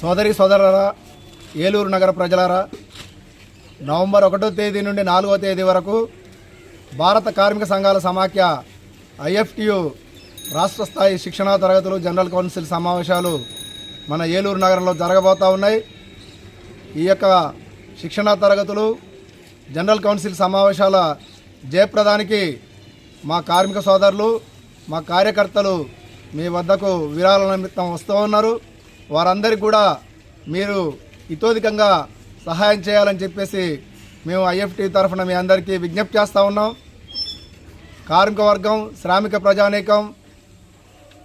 సోదరి సోదరులారా ఏలూరు నగర ప్రజలారా నవంబర్ ఒకటో తేదీ నుండి నాలుగో తేదీ వరకు భారత కార్మిక సంఘాల సమాఖ్య ఐఎఫ్టియు రాష్ట్ర స్థాయి శిక్షణా తరగతులు జనరల్ కౌన్సిల్ సమావేశాలు మన ఏలూరు నగరంలో జరగబోతూ ఉన్నాయి. ఈ యొక్క శిక్షణా తరగతులు జనరల్ కౌన్సిల్ సమావేశాల జయప్రదానికి మా కార్మిక సోదరులు మా కార్యకర్తలు మీ వద్దకు విరాళ నిమిత్తం వస్తూ ఉన్నారు. వారందరికీ కూడా మీరు ఇతోధికంగా సహాయం చేయాలని చెప్పేసి మేము ఐఎఫ్టీ తరఫున మీ అందరికీ విజ్ఞప్తి చేస్తూ ఉన్నాం. కార్మిక వర్గం శ్రామిక ప్రజానీకం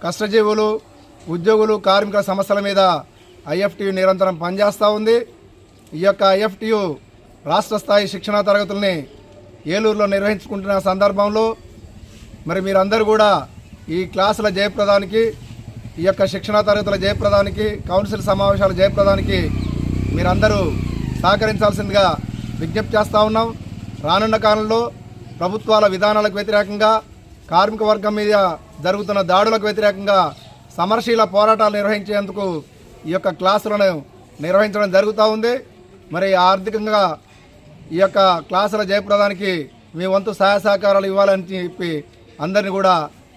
కష్టజీవులు ఉద్యోగులు కార్మికుల సమస్యల మీద ఐఎఫ్టీ నిరంతరం పనిచేస్తూ ఉంది. ఈ యొక్క ఐఎఫ్టీయు రాష్ట్ర స్థాయి శిక్షణా తరగతుల్ని ఏలూరులో నిర్వహించుకుంటున్న సందర్భంలో మరి మీరందరూ కూడా ఈ క్లాసుల జయప్రదానికి ఈ యొక్క శిక్షణా తరగతుల జయప్రదానికి కౌన్సిల్ సమావేశాల జయప్రదానికి మీరందరూ సహకరించాల్సిందిగా విజ్ఞప్తి చేస్తూ ఉన్నాం. రానున్న కాలంలో ప్రభుత్వాల విధానాలకు వ్యతిరేకంగా కార్మిక వర్గం మీద జరుగుతున్న దాడులకు వ్యతిరేకంగా సమరశీల పోరాటాలు నిర్వహించేందుకు ఈ యొక్క క్లాసులను నిర్వహించడం జరుగుతూ ఉంది. మరి ఆర్థికంగా ఈ యొక్క క్లాసుల జయప్రదానికి మీ వంతు సహాయ సహకారాలు ఇవ్వాలని చెప్పి అందరిని కూడా